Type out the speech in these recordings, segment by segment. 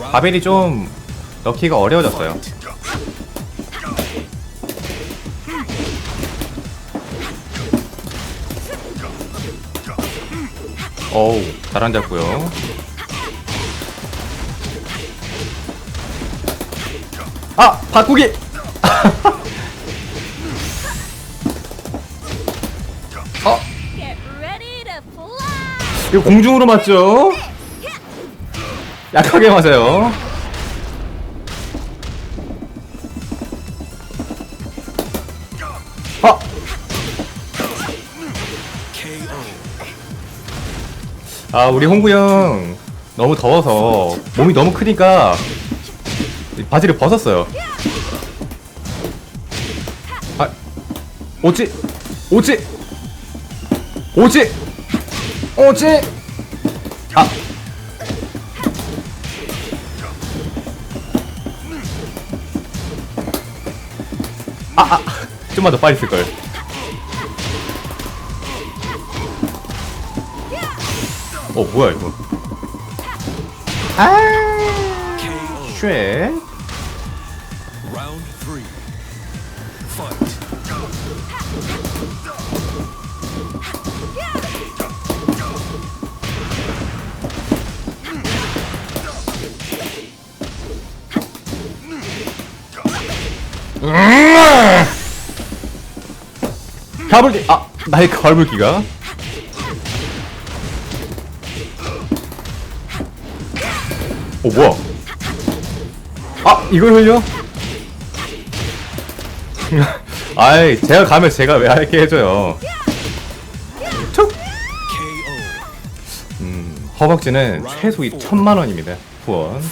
바벨이 좀 넣기가 어려워졌어요. 어우, 잘 앉았고요. 아! 바꾸기! 어? 이거 공중으로 맞죠? 약하게 맞아요. 아! 아, 우리 홍구 형 너무 더워서 몸이 너무 크니까 바지를 벗었어요. 아, 오지, 오지, 오지, 오지. 아. 아, 아, 좀만 더 빨리 쓸 걸. 어, 뭐야 이거? 아, 쉐. Round 가불기. 아, 나의 가불기가. 오, 뭐야? 아, 이걸 흘려? 아이, 제가 가면 제가 왜 할게 해줘요. 툭! 음, 허벅지는 최소 이 천만 원입니다. 후원.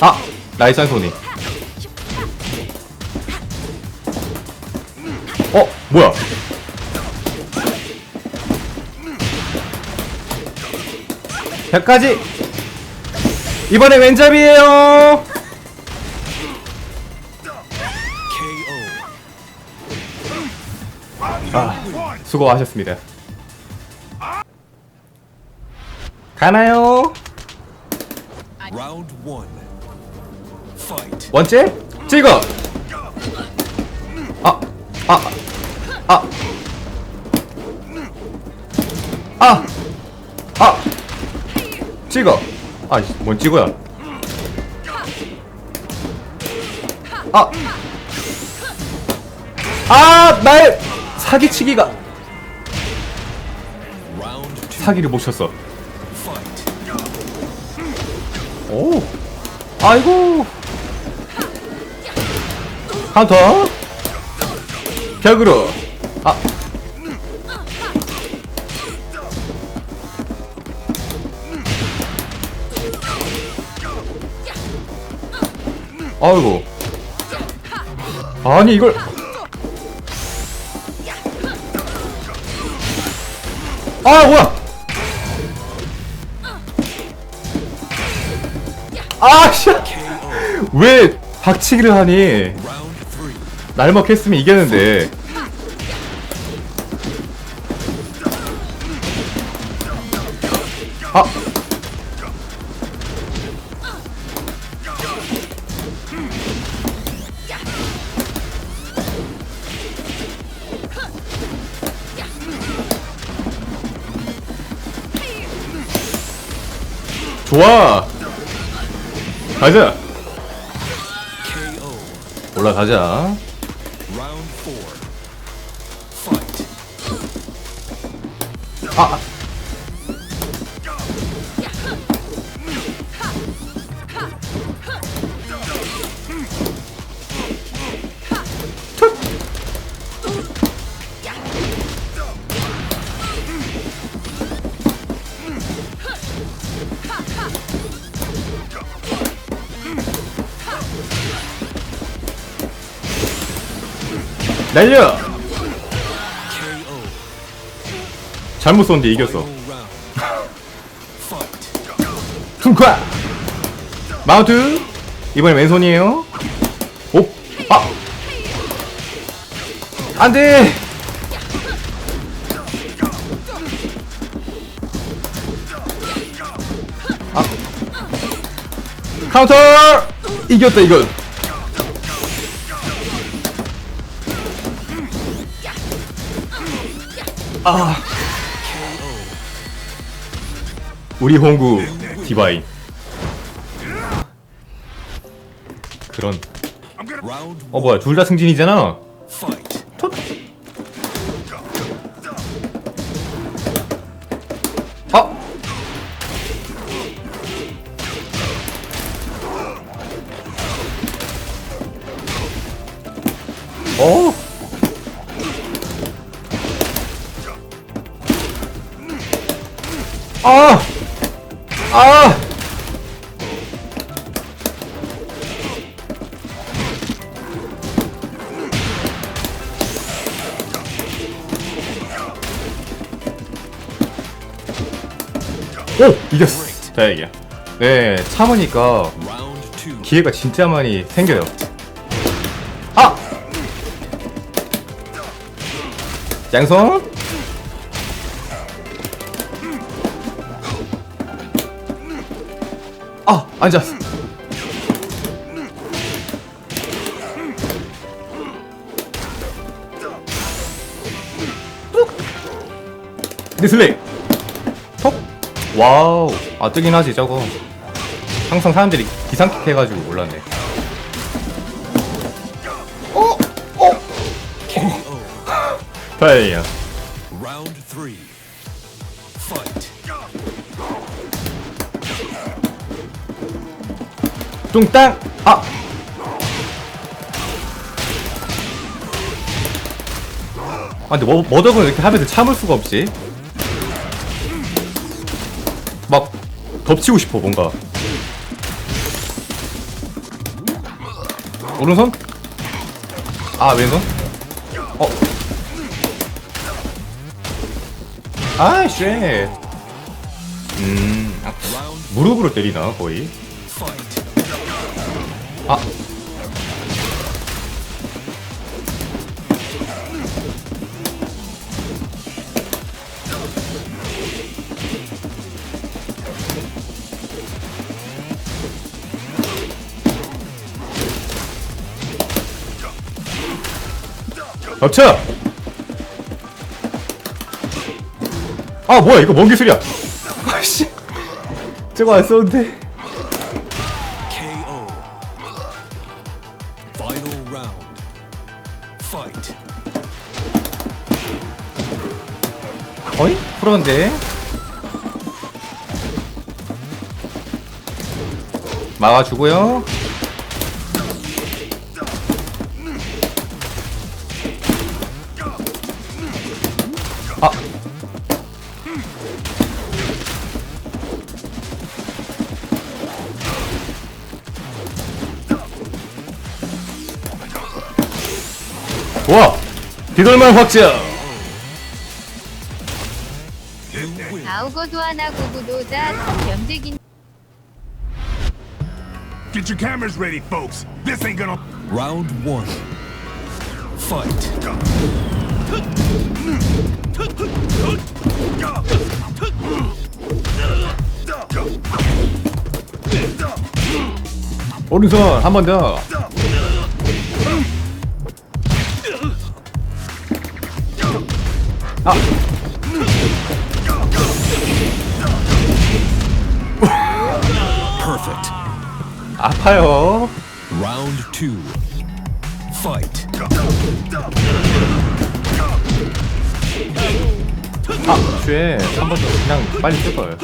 아! 한 손이. 어? 뭐야? 벽까지! 이번에 왼잡이에요! 아, 수고하셨습니다. 가나요? One. Fight. 원째? 찍어! 아, 아, 아, 아, 아, 찍어! 아, 씨, 뭔 찍어야? 아, 아, 나의 사기치기가. 사기를 못 쳤어. 오, 아이고. 카운터. 벽으로. 아. 아이고. 아니 이걸. 아 뭐야? 아 씨. KO. 왜 박치기를 하니? Three. 날먹 했으면 이겼는데. 아. 좋아. 가자. 올라가자. 아. 날려! 잘못 썼는데 이겼어 툴카 마운트 이번엔 왼손이에요 오! 아! 안돼! 아. 카운터! 이겼다 이건 아 우리 홍구 디바인 그런 어 뭐야 둘 다 승진이잖아. 톳. 아 어? 아! 아! 오! 이겼어. 다행이야. 네, 참으니까. 기회가 진짜 많이 생겨요. 아! 양손? 앉았어. 리슬레이! 톡! 와우. 아, 뜨긴 하지, 저거. 항상 사람들이 기상킥 해가지고 몰랐네. KO. 다행이야. 뚱땅! 아! 아 근데 뭐, 머덕은 이렇게 하면서 참을 수가 없지 막 덮치고 싶어 뭔가 오른손? 아 왼손? 어 아이씨 음 아, 무릎으로 때리나 거의. 아. 덮쳐! 아 뭐야 이거 뭔 기술이야? 아씨. 저거 안 썼는데 프로인데? 막아주고요. 아. 와. 뒤돌만 확정 아우거도 하나 고구도자 염색인 Get your cameras ready, folks. This ain't gonna. Round one. Fight. 오른손 한 번 더. 아. 아파요. Round two. Fight. 아, 쟤한번더 그냥 빨리 쓸 걸.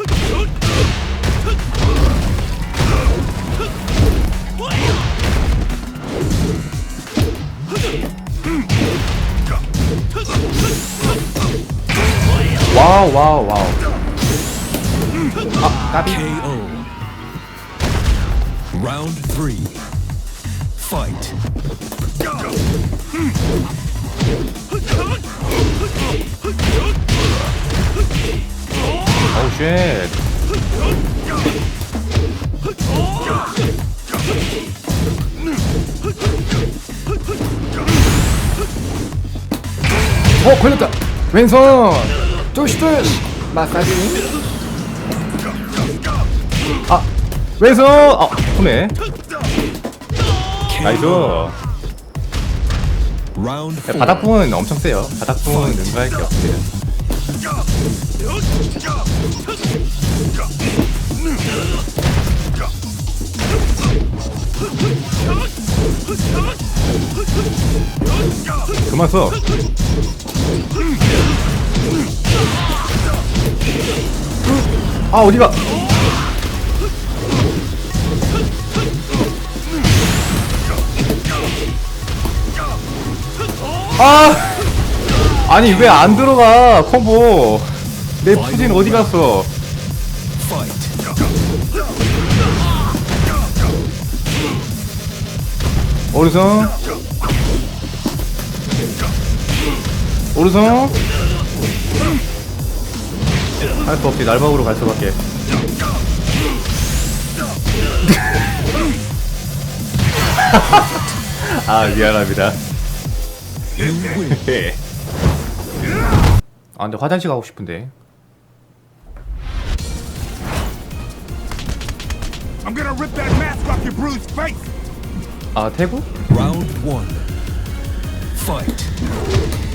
와우 와우 와우. 아, 까비. KO. Round three. Fight. 어우 쉣. 어 걸렸다. 왼손. 조시 조시. 마사지. 아 왼손 아 손에 나이스. Round four. 바닥풍은 엄청 세요. 바닥풍은 능가할 게 없어요. 그만 써. 아, 어디가? 아! 아니, 왜 안 들어가, 콤보. 내 푸진 어디 갔어? Fight. 오른손. 오른손. 할 수 없지, 날먹으로 갈 수밖에. 아, 미안합니다. 아, 근데 화장실 가고 싶은데. I'm gonna rip that mask off your bruised face. 아, 태국? Round one. Fight.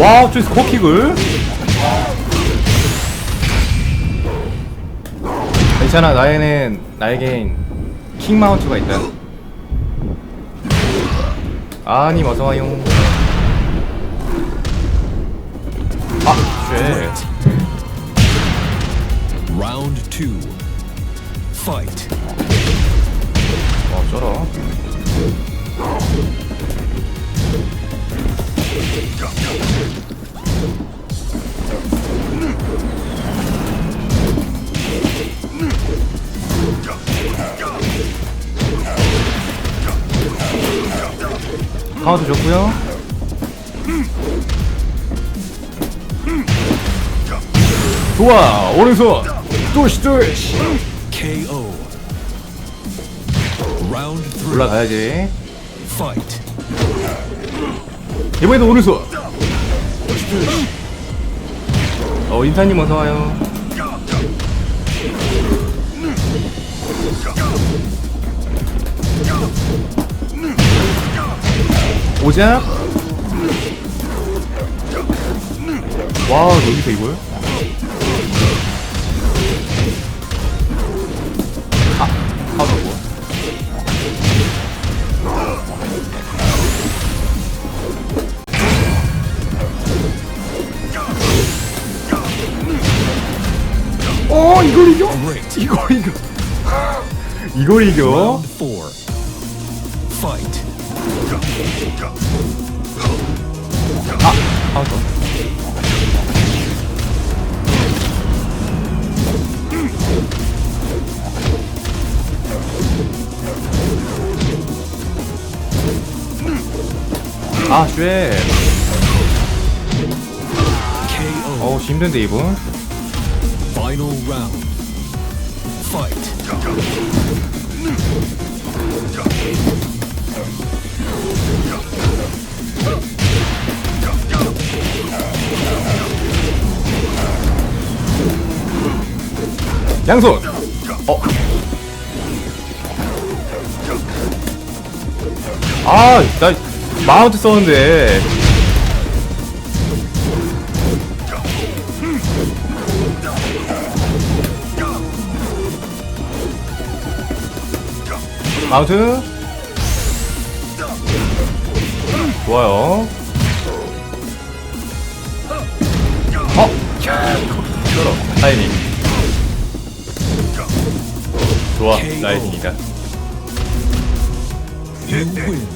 와우, 저 스코킥을? 괜찮아, 나에는, 나에겐 킹마운트가 있다. 아님, 어서와요. 아, 쉣. Round two. Fight. 어, 쩔어. 카운트 좋고요. 좋아, 오른손. 뚜시 뚜시. KO. 올라가야지. Fight. 이번에도 오른손. 어 인사님 어서 와요. 오작. 와 여기서 이걸? 아, 하도 뭐. 어 이걸 이겨? 이걸 이겨. 이걸 이겨? 아, 더. 아, 쉣. 어우, 힘든데, 이분. Final round. Fight. 양손! 어. 아, 나 마운트 썼는데. 마운트. 좋아요. 어? 쩔어. 타이밍. 좋아 나이스입니다. 네, 네.